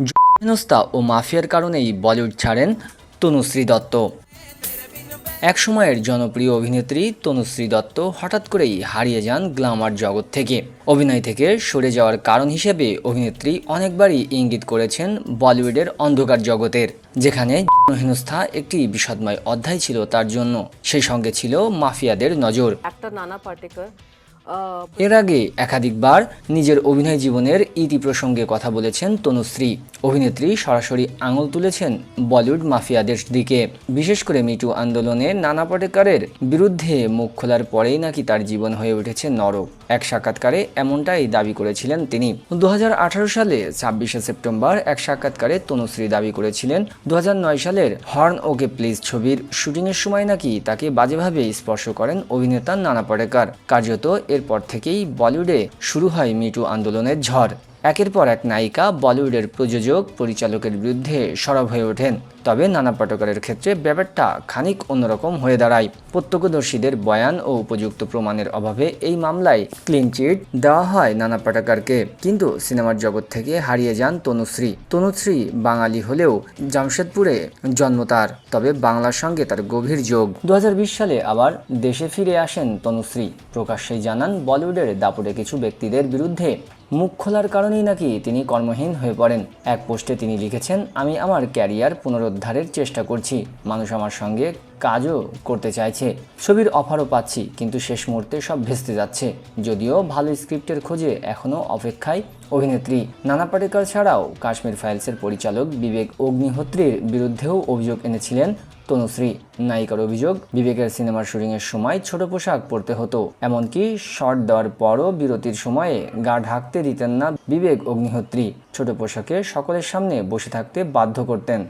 হেনস্থা ও মাফিয়ার কারণেই বলিউড ছাড়েন তনুশ্রী দত্ত। এক সময়ের জনপ্রিয় অভিনেত্রী তনুশ্রী দত্ত হঠাৎ করেই হারিয়ে যান গ্ল্যামার জগৎ থেকে। অভিনয় থেকে সরে যাওয়ার কারণ হিসেবে অভিনেত্রী অনেকবারই ইঙ্গিত করেছেন বলিউডের অন্ধকার জগতের, যেখানে হেনস্থা একটি বিষাদময় অধ্যায় ছিল তার জন্য। সেই সঙ্গে ছিল মাফিয়াদের নজর। actor Nana Patekar. এর আগে একাধিকবার নিজের অভিনয় জীবনের ইতি প্রসঙ্গে কথা বলেছেন তনুশ্রী। অভিনেত্রী সরাসরি আঙুল তুলেছেন বলিউড মাফিয়াদের দিকে। বিশেষ করে মিটু আন্দোলনে নানা পাটেকারের বিরুদ্ধে মুখ খোলার পরেই নাকি তার জীবন হয়ে উঠেছে নরক। এক সাক্ষাৎকারে এমনটাই দাবি করেছিলেন তিনি। দু হাজার আঠারো সালে ছাব্বিশে সেপ্টেম্বর এক সাক্ষাৎকারে তনুশ্রী দাবি করেছিলেন, দু হাজার নয় সালের হর্ন ওকে প্লিজ ছবির শুটিংয়ের সময় নাকি তাকে বাজেভাবে স্পর্শ করেন অভিনেতা নানা পাটেকার। কার্যত এরপর থেকেই বলিউডে শুরু হয় মিটু আন্দোলনের ঝড়। একের পর এক নায়িকা বলিউডের প্রযোজক, পরিচালকের বিরুদ্ধে সরব হয়ে ওঠেন। তবে নানা পাটেকরের ক্ষেত্রে ব্যাপারটা খানিক অন্যরকম হয়ে দাঁড়ায়। প্রত্যক্ষদর্শীদের বয়ান ও উপযুক্ত প্রমাণের অভাবে এই মামলায় ক্লিন চিট দেওয়া হয় নানা পাটেকরকে। কিন্তু সিনেমার জগৎ থেকে হারিয়ে যান তনুশ্রী। তনুশ্রী বাঙালি হলেও জামশেদপুরে জন্ম তার, তবে বাংলার সঙ্গে তার গভীর যোগ। দু হাজার বিশ সালে আবার দেশে ফিরে আসেন তনুশ্রী। প্রকাশ্যেই জানান বলিউডের দাপুটে কিছু ব্যক্তিদের বিরুদ্ধে মুখ খোলার কারণেই নাকি তিনি কর্মহীন হয়ে পড়েন। এক পোস্টে তিনি লিখেছেন, আমি আমার ক্যারিয়ার পুনরুদ্ধারের চেষ্টা করছি। মানুষ আমার সঙ্গে কাজও করতে চাইছে। ছবির অফারও পাচ্ছি, কিন্তু শেষ মুহূর্তে সব ভেস্তে যাচ্ছে। যদিও ভালো স্ক্রিপ্টের খোঁজে এখনও অপেক্ষায় অভিনেত্রী। নানা পাটেকর ছাড়াও কাশ্মীর ফাইলসের পরিচালক বিবেক অগ্নিহোত্রীর বিরুদ্ধেও অভিযোগ এনেছিলেন তনুশ্রী, নায়িকার অভিযোগ, বিবেকের সিনেমার শুটিংয়ের সময় ছোট পোশাক পরতে হতো। এমনকি শর্ট দেওয়ার পরও বিরতির সময়ে গা ঢাকতে দিতেন না বিবেক অগ্নিহোত্রী। ছোট পোশাকে সকলের সামনে বসে থাকতে বাধ্য করতেন।